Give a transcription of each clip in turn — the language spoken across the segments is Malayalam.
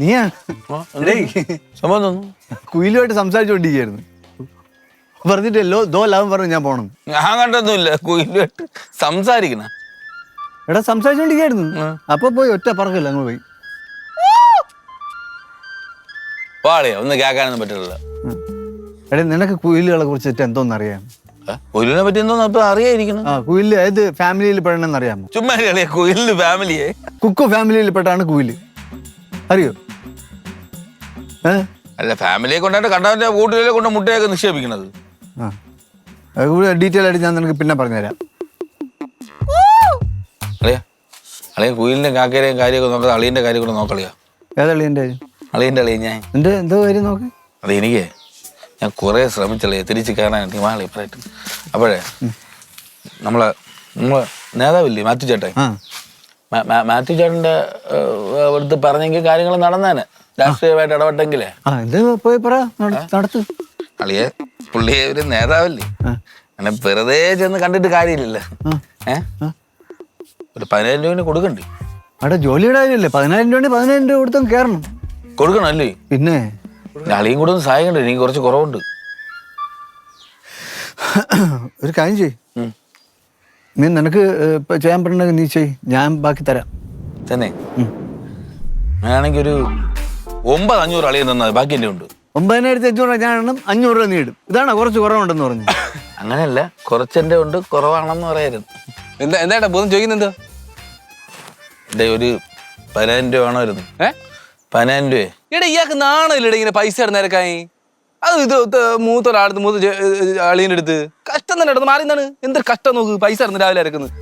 നീയാ? സംഭവം തോന്നുന്നു കുയിലുമായിട്ട് സംസാരിച്ചുകൊണ്ടിരിക്കുകയായിരുന്നു പറഞ്ഞിട്ട് ലോ ദോ ലാഭം പറഞ്ഞു ഞാൻ പോണം. ഞാൻ കണ്ടൊന്നുമില്ല കുയിലുമായിട്ട് സംസാരിക്കണ. എടാ സംസാരിച്ചുകൊണ്ടിരിക്കുകയായിരുന്നു അപ്പൊ പോയി ഒറ്റ പറക്കില്ല അങ്ങ് പോയി. പാളിയോ ഒന്ന് കേൾക്കാനൊന്നും പറ്റില്ല എടാ നിനക്ക് കുയിലുകളെ കുറിച്ചിട്ട് എന്തോന്ന് അറിയാം കുയിലിനെ പറ്റി എന്തോന്ന് ഇപ്പൊ അറിയായിരിക്കണം ആ കുയിൽ ഏത് ഫാമിലിയിൽ പെടണമെന്ന് അറിയാമോ ചുമ്മാ കുയിലിന് ഫാമിലിയെ കുക്കു ഫാമിലിയിൽ പെട്ടാണ് കുയിൽ. അറിയോ? അല്ല ഫാമിലിയെ കൊണ്ടാണ് കണ്ടവന്റെ കൂട്ടുകാരെ കൊണ്ട് മുട്ടയൊക്കെ നിക്ഷേപിക്കണത് ഡീറ്റെയിൽ ആയിട്ട് ഞാൻ നിനക്ക് പിന്നെ പറഞ്ഞുതരാം. അളിയാ അളിയ കുയിലിന്റെ കാക്കയുടെയും കാര്യമൊക്കെ നോക്കാം അളിയന്റെ കാര്യം കൂടെ നോക്കളിയാ ഏതളിയന്റെ അളിയന്റെ അളിയ ഞാൻ. എന്റെ എന്തോ കാര്യം നോക്ക്. അത് എനിക്ക് ഞാൻ കുറേ ശ്രമിച്ചളിയ തിരിച്ചു കയറാൻ ഹിമാലയ പറയട്ടെ അപ്പോഴേ നമ്മളെ നമ്മളെ നേതാവില്ലേ മാത്യു ചേട്ടൻ? മാത്യു ചേട്ടന്റെ അടുത്ത് പറഞ്ഞെങ്കിൽ കാര്യങ്ങൾ നടന്നേനെ. രാഷ്ട്രീയമായിട്ട് ഇടപെട്ടെങ്കിലേ. പോയി പറ നടത്ത്. അളിയെ പുള്ളിയെ ഒരു നേതാവല്ലേ. അങ്ങനെ വെറുതെ ചെന്ന് കണ്ടിട്ട് കാര്യമില്ലല്ലോ. ഏഹ് ഒരു പതിനായിരം രൂപ കൊടുക്കണ്ടേ? അവിടെ ജോലിയുടെ കാര്യമല്ലേ? പതിനായിരം രൂപ പതിനായിരം രൂപ കൊടുത്തും കയറണം. കൊടുക്കണം അല്ലേ? പിന്നെ? അളിയും കൂടെ ഒന്ന് സഹായിക്കണ്ടേ? എനിക്ക് കുറച്ച് കുറവുണ്ട്. ഒരു കാര്യം ചെയ് ഉം. നീ നിനക്ക് ഇപ്പൊ ചെയ്യാൻ പറ്റണമെങ്കിൽ നീ ചെയ്. ഞാൻ ബാക്കി തരാം. തന്നെ. ഞാനാണെങ്കിൽ ഒരു ഒമ്പത് അഞ്ഞൂറ് അളിയും തന്നത് ബാക്കി എല്ലാം ഉണ്ട്. ഒമ്പതിനായിരത്തി അഞ്ഞൂറ് ഞാൻ എണ്ണം അഞ്ഞൂറ് രൂപ നീടും ഇതാണോ കുറച്ച് കുറവുണ്ടെന്ന് പറഞ്ഞു അങ്ങനെയല്ല കുറച്ചെന്റെ ഉണ്ട് കുറവാണെന്ന് പറയരുത് എന്താ എന്താ ബോധം ചോദിക്കുന്നത് എന്താ ഒരു പതിനായിരം രൂപ വേണമായിരുന്നു. ഏഹ് പതിനായിരം രൂപയെ? എടാ ഇയാൾക്ക് നാണമില്ലടാ ഇങ്ങനെ പൈസ ഇടുന്നേരക്കായി അത് ഇത് ഇത് മൂത്ത അളിയന്റെ അടുത്ത്. കഷ്ടം തന്നെ അടുത്ത് മാറി എന്താണ്? എന്തൊരു കഷ്ടം നോക്ക്. പൈസ ഇറന്ന് രാവിലെ ഇറക്കുന്നത്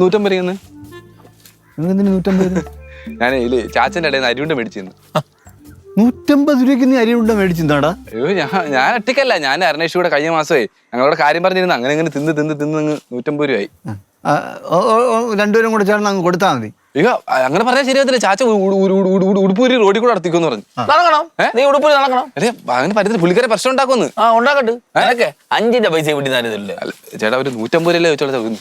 നൂറ്റമ്പത് എന്തിന് നൂറ്റമ്പത് ഞാൻ ഇല്ല ചാച്ചന്റെ ഇടയിൽ നിന്ന് അരിയുണ്ട മേടിച്ചിരുന്നു. നൂറ്റമ്പത് രൂപയ്ക്ക് നീ അരിയുണ്ട മേടിച്ചിരുന്നാടാ അയ്യോ ഞാൻ ഞാൻ ഒറ്റയ്ക്കല്ല. ഞാൻ അരണേഷ് കൂടെ കഴിഞ്ഞ മാസമേ ഞങ്ങളോട് കാര്യം പറഞ്ഞിരുന്നു. അങ്ങനെ അങ്ങനെ തിന്ന് തിന്ന് തിന്ന് നൂറ്റമ്പത് രൂപയായി. രണ്ടുപേരും കൂടെ ചേർന്ന് അങ്ങ് കൊടുത്താൽ മതി. അയ്യോ അങ്ങനെ പറഞ്ഞാൽ ശരിയാകത്തില്ല ചാച്ച ഉടുപ്പൂരി റോഡിൽ കൂടെ നടത്തിക്കുമെന്ന് പറഞ്ഞു. നടക്കണം? നീ ഉടുപ്പൂരി നടക്കണം? അല്ലെ അങ്ങനെ പറ്റത്തില്ല. പുള്ളിക്കാരെ പ്രശ്നം ഉണ്ടാക്കുമെന്ന്. ആ ഉണ്ടാക്കട്ടെ. അതൊക്കെ അഞ്ചിന്റെ പൈസ വീട്ടിൽ തരുന്നില്ല അല്ല ചേട്ടാ ഒരു നൂറ്റമ്പത് രൂപ ചോദിച്ചോളൂ.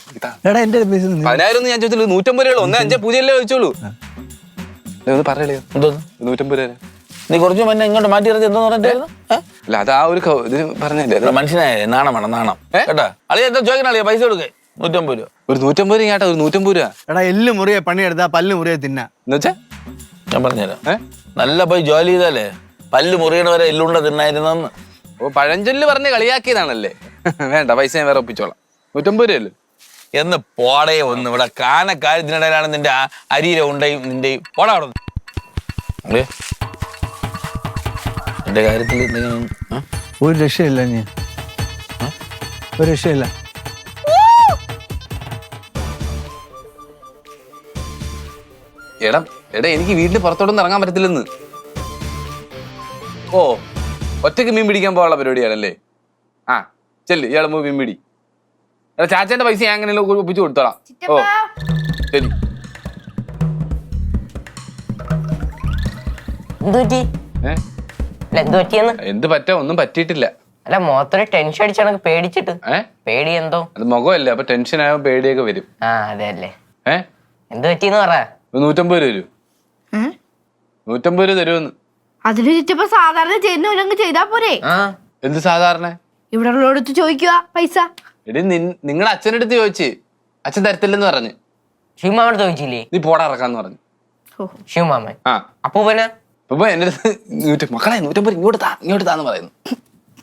പതിനായിരം ഞാൻ ചോദിച്ചു നൂറ്റമ്പത് രൂപ ഒന്ന് അഞ്ചേ പൂജ്യം ചോദിച്ചോളൂ. ഒന്ന് പറയലേ നൂറ്റമ്പത് രൂപ നീ കുറച്ച് മുന്നേ ഇങ്ങോട്ട് മാറ്റി ഇറച്ചി എന്താ പറഞ്ഞിട്ടായിരുന്നു? അല്ല അത് ആ ഒരു പറഞ്ഞല്ലേ? മനുഷ്യനായ നാണം വേണം നാണം. കേട്ടോ കേട്ടാ? അളിയ എന്താ ചോദിക്കണം അളിയ പൈസ കൊടുക്കേ. നൂറ്റമ്പത് രൂപ. ഒരു നൂറ്റമ്പത് രൂപ കേട്ടാ ഒരു നൂറ്റമ്പത് രൂപ. എടാ എല്ല് മുറിയെ പണിയെടുത്താ പല്ല് മുറിയെ തിന്നാ. എന്നുവെച്ചാ? ഞാൻ പറഞ്ഞുതരാം. ഏ? നല്ല പോയി ജോലി ചെയ്താലേ പല്ല് മുറിയണവരെ എല്ലുണ്ട തിന്നായിരുന്നെന്ന്. ഓ പഴഞ്ചൊല്ല് പറഞ്ഞ് കളിയാക്കിയതാണല്ലേ? വേണ്ട പൈസ ഞാൻ വേറെ ഒപ്പിച്ചോളാം. നൂറ്റമ്പത് രൂപയല്ലേ എന്ന് പോടേ ഒന്ന് ഇവിടെ കാനക്കാര്യത്തിനിടയിലാണ് നിന്റെ ആ അരിയിലെ ഉണ്ടയും നിന്റെയും പോടാ അവിടെ നിന്ന്. എന്റെ കാര്യത്തിൽ എന്തെങ്കിലും ആ? ഒരു രക്ഷയില്ല നീ ഒരു രക്ഷയില്ല. എടാ എടാ എനിക്ക് വീട്ടിൽ പുറത്തോട്ടൊന്നും ഇറങ്ങാൻ പറ്റത്തില്ലെന്ന്. ഓ ഒറ്റയ്ക്ക് മീൻ പിടിക്കാൻ പോകാനുള്ള പരിപാടിയാണല്ലേ? ആ ചെല്ലു ഇയാളെ പോയി മീൻ പിടി. എടാ ചാച്ചന്റെ പൈസ ഞാൻ അങ്ങനെ ഒപ്പിച്ചു കൊടുത്തോളാം. ഓ ശരി എന്ത് പറ്റ? ഏ? എന്ത് പറ്റാ ഒന്നും പറ്റിയിട്ടില്ല. അല്ല മുഖത്തൊരു ടെൻഷൻ അടിച്ചാണ് പേടിച്ചിട്ട്. പേടി എന്തോ? അത് മുഖമല്ലേ അപ്പൊ ടെൻഷൻ ആയ പേടിയൊക്കെ വരും. ആ അതെ അല്ലേ. ഏഹ് എന്ത് പറ്റിയെന്ന് പറ. നൂറ്റമ്പത് രൂപ തരൂ. നൂറ്റമ്പത് രൂപ തരുമെന്ന് അതിന് ചുറ്റപ്പോ സാധാരണ ചെയ്യുന്ന പോലെ അങ്ങ് ചെയ്താ പോരെ? എന്ത് സാധാരണ? ഇവിടെ ഉള്ളടുത്ത് ചോദിക്കുക പൈസ. എടി നിങ്ങളുടെ അച്ഛന്റെ അടുത്ത് ചോദിച്ച്. അച്ഛൻ തരത്തില്ലെന്ന് പറഞ്ഞു. ഷിമാമൻ ചോദിച്ചില്ലേ? നീ പോടാ ഇറക്കാന്ന് പറഞ്ഞു. ഷിമാമൻ ആ. അപ്പൂപ്പന? അപ്പൊ എന്റെ അടുത്ത് നൂറ്റ മക്കളെ നൂറ്റമ്പത് ഇങ്ങോട്ട് താ ഇങ്ങോട്ട് താന്ന് പറയുന്നു.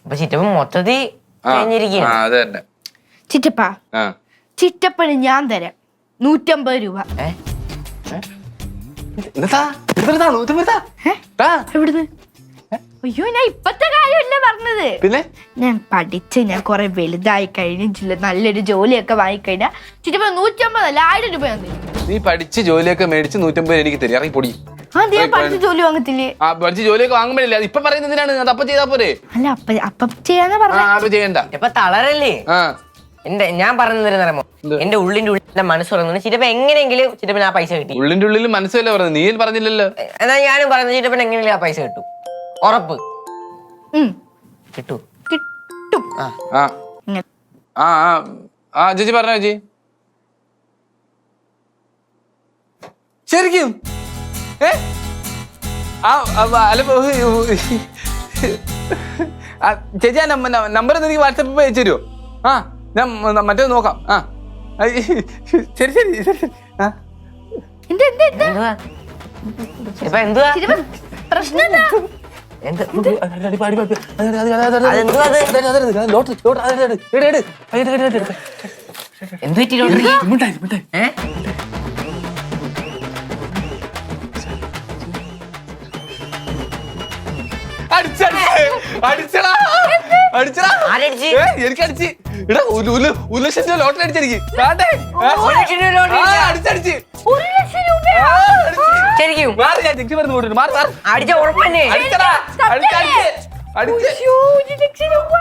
അപ്പൊ ചിറ്റപ്പ മൊത്തത്തിൽ അത് തന്നെ ചിറ്റപ്പ ആ. ചിറ്റപ്പന് ഞാൻ തരാം. നൂറ്റമ്പത് രൂപ. ഏ? അയ്യോ ഞാൻ ഇപ്പത്തെ കാര്യമല്ല പറഞ്ഞത്. പിന്നെ? ഞാൻ പഠിച്ച് ഞാൻ കുറെ വലുതായി കഴിഞ്ഞിട്ടില്ല നല്ലൊരു ജോലിയൊക്കെ വാങ്ങിക്കഴിഞ്ഞാൽ ചിറ്റപ്പ നൂറ്റമ്പതല്ല? ആയിരം രൂപ നീ പഠിച്ച് ജോലിയൊക്കെ മേടിച്ച് നൂറ്റമ്പത് എനിക്ക് തരും. ഇറങ്ങി പൊടി. ആ ഞാൻ പഠിച്ച ജോലി വാങ്ങത്തില്ലേ? ആ പഠിച്ച് ജോലിയൊക്കെ വാങ്ങുമ്പോഴില്ല ഇപ്പൊ പറയുന്നത് എന്തിനാണ്? അത് അപ്പൊ ചെയ്താ പോരെ. അല്ല അപ്പൊ അപ്പ ചെയ്യാന്ന് പറഞ്ഞു. ചെയ്യണ്ട. ഇപ്പൊ തളരല്ലേ? ആ. എന്റെ ഞാൻ പറഞ്ഞു തരുന്നറിയുമോ എന്റെ ഉള്ളിന്റെ ഉള്ളിൽ എന്റെ മനസ്സ് പറയുന്നത് ചിറ്റപ്പ എങ്ങനെയെങ്കിലും ചിറ്റപ്പന് ആ പൈസ കിട്ടി. ഉള്ളിന്റെ ഉള്ളിൽ മനസ്സല്ലേ പറഞ്ഞു നീ പറഞ്ഞില്ലല്ലോ. എന്നാ ഞാനും പറഞ്ഞു ചിറ്റപ്പൻ എങ്ങനെയെങ്കിലും ആ പൈസ കിട്ടു. ഉറപ്പ്. കിട്ടൂ. കിട്ടും. ആ. ഇങ്ങനെ. ആ ആ. ചേച്ചി പറഞ്ഞോ ചേച്ചി. ശരിക്കും? ഏ? ആ അല്ല ചേച്ചി ആ നമ്പർ എനിക്ക് വാട്സപ്പിൽ അയച്ചു തരുമോ? ആ. ഞാൻ മറ്റേ നോക്കാം. ആ. ശരി ശരി ശരി. ആ. എന്ത് എന്ത് എന്ത്? എന്തുവാ? ചിറ്റപ്പ എന്തുവാ? ചിറ്റപ്പ പ്രശ്നം എന്താ? എന്ത്? അതെന്തുവാ? അത്? ലോട്ടറി എന്ത് പറ്റി ലോട്ടറി? ഏ? അടിച്ചടിച്ച് അടിച്ചടാ. അടിച്ചടാ. ആരടിച്ച്? ഏ, എനിക്ക് അടിച്ച് എടാ ഒരു ഒരു ഒരു ലക്ഷം രൂപ ലോട്ടറി അടിച്ചെനിക്ക് കാട്ടെ ഒരു ലക്ഷം രൂപ അടിച്ചാ? അടിച്ചടിച്ച്. ഒരു ലക്ഷം രൂപ ആ, അടിച്ച്. ശരിക്കും. മാറി ഞാൻ ചെക്ക് മരുന്ന് പോയിട്ട് മാറി മാറി. അടിച്ച ഉറപ്പന്നെ. അടിച്ചടാ. അടിച്ച് അടിച്ച് അടിച്ച്. ഒരു ലക്ഷം രൂപ.